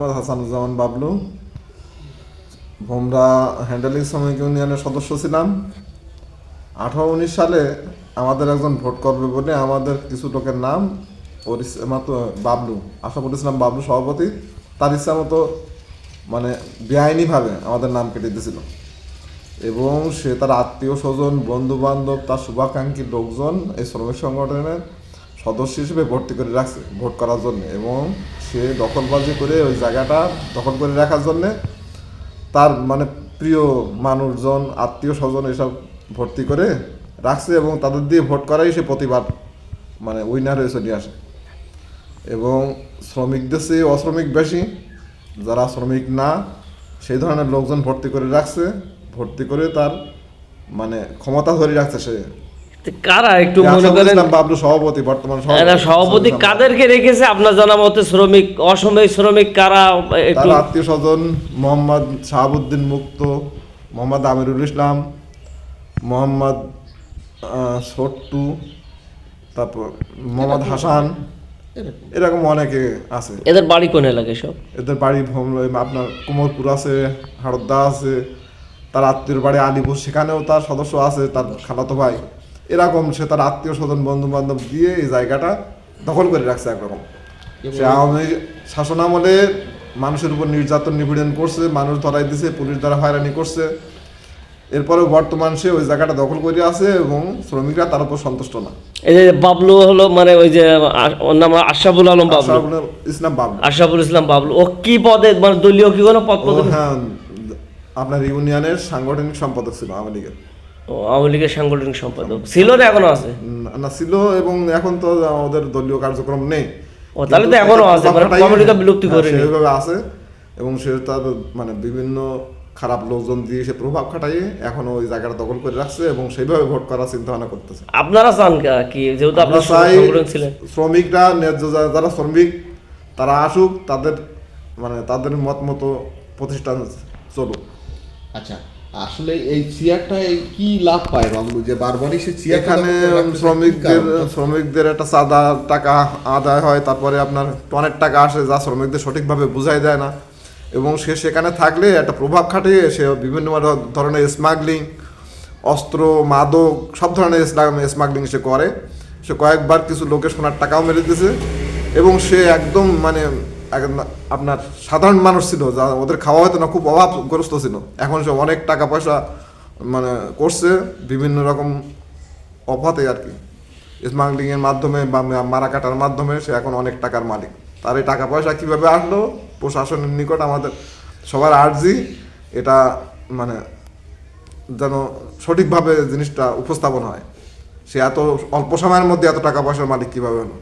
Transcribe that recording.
হাসানুজ্জামান, বাবলু। ভোমরা handling শ্রমিক ইউনিয়নের সদস্য ছিলাম। আঠারো উনিশ সালে আমাদের একজন ভোট করবে বলে আমাদের কিছু লোকের নাম, ওর ইচ্ছে মতো বাবলু। আশাফুল ইসলাম বাবলু সভাপতি। তার ইচ্ছা মতো মানে বেআইনিভাবে আমাদের নাম কেটে দিয়েছিল। এবং সে তার আত্মীয় স্বজন বন্ধু বান্ধব তার শুভাকাঙ্ক্ষী লোকজন এই শ্রমিক সংগঠনের সদস্য হিসেবে ভর্তি করে রাখছে, ভোট করার জন্য। এবং সে দখলবাজি করে ওই জায়গাটা দখল করে রাখার জন্যে তার মানে প্রিয় মানুষজন, আত্মীয় স্বজন এসব ভর্তি করে রাখছে এবং তাদের দিয়ে ভোট করাই সে প্রতিবার মানে উইনার হয়ে চলে আসে। এবং শ্রমিকদের চেয়ে অশ্রমিক বেশি, যারা শ্রমিক না, সেই ধরনের লোকজন ভর্তি করে রাখছে, ভর্তি করে তার মানে ক্ষমতা ধরে রাখছে সে। কারা একটু মনে করেন? বাবলু সভাপতি বর্তমান সভাপতি। কাদেরকে রেখেছে? আপনার জানা মতে শ্রমিক অসময় শ্রমিক কারা? একটু আত্মীয় স্বজন মোহাম্মদ শাহাবুদ্দিন মুক্ত মোহাম্মদ আমিরুল ইসলাম মোহাম্মদ ছোট্টু তারপর মোহাম্মদ হাসান এরকম। অনেকে আছে। এদের বাড়ি কোন এলাকায় সব? এদের বাড়ি আপনার কুমোরপুর আছে হাড়দা আছে তার আত্মীয় বাড়ি আলিপুর সেখানেও তার সদস্য আছে তার খালাতো ভাই। এরকম সে তার আত্মীয় স্বজন বন্ধু বান্ধব দিয়ে এই জায়গাটা দখল করে রাখছে একরকম। সে আওয়ামী শাসন আমলে মানুষের উপর নির্যাতন নিপীড়ন করছে মানুষ ধরাই দিছে পুলিশ দ্বারা হয়রানি করছে। এরপরেও বর্তমান সে ওই জায়গাটা দখল করে আছে এবং শ্রমিকরা তার উপর সন্তুষ্ট না। এই যে বাবলু হলো মানে ওই যে নাম আশরাফুল আলম বাবলু। ইসলাম বাবু আশরাফুল ইসলাম বাবলু। ও কি পদে মানে দলীয় কি কোনো পদ হ্যাঁ আপনার ইউনিয়নের সাংগঠনিক সম্পাদক ছিল আওয়ামী লীগের। আওয়ামী লীগের সাংগঠনিক সম্পাদক। ছিল না এখনও আছে? না- ছিল এবং এখন তো ওদের দলীয় কার্যক্রম নেই। ও, তাহলে তো এখনও আছে, মানে খাটাইয়ে- বিলুপ্তি হ্যাঁ, করেনি। সেইভাবে আছে এবং সে তার মানে বিভিন্ন খারাপ লোকজন দিয়ে সে প্রভাব খাটাইয়ে এখনও ওই জায়গাটা দখল করে রাখছে এবং সেইভাবে ভোট করার চিন্তা ভাবনা করতেছে। আপনারা চান কি যেহেতু আপনি আমরা চাই ছিলেন। শ্রমিকরা ন্যায্য যারা শ্রমিক তারা আসুক তাদের মানে তাদের মত মতো প্রতিষ্ঠান চলুক। আচ্ছা। আসলে এই চেয়ারটা কি লাভ পায় বাবলু যে বারবারই সে চেয়ার এখানে শ্রমিকদের শ্রমিকদের একটা চাঁদা টাকা আদায় হয় তারপরে আপনার টনের টাকা আসে যা শ্রমিকদের সঠিকভাবে বুঝাই দেয় না। এবং সে সেখানে থাকলে একটা প্রভাব খাটিয়ে সে বিভিন্ন ধরনের স্মাগলিং অস্ত্র মাদক সব ধরনের স্মাগলিং সে করে। সে কয়েকবার কিছু লোকের সোনার টাকাও মেরে দিয়েছে। এবং সে একদম মানে আপনার সাধারণ মানুষ ছিল, যা ওদের খাওয়া হতো না, খুব অভাবগ্রস্ত ছিল। এখন সে অনেক টাকা পয়সা মানে করছে বিভিন্ন রকম অফাতে আর কি। স্মাগলিং এর মাধ্যমে বা মারা কাটার মাধ্যমে সে এখন অনেক টাকার মালিক। তার এই টাকা পয়সা কীভাবে আসলো? প্রশাসনের নিকট আমাদের সবার আর্জি, এটা মানে যেন সঠিকভাবে জিনিসটা উপস্থাপন হয়। সে এত অল্প সময়ের মধ্যে এত টাকা পয়সার মালিক কীভাবে হলো?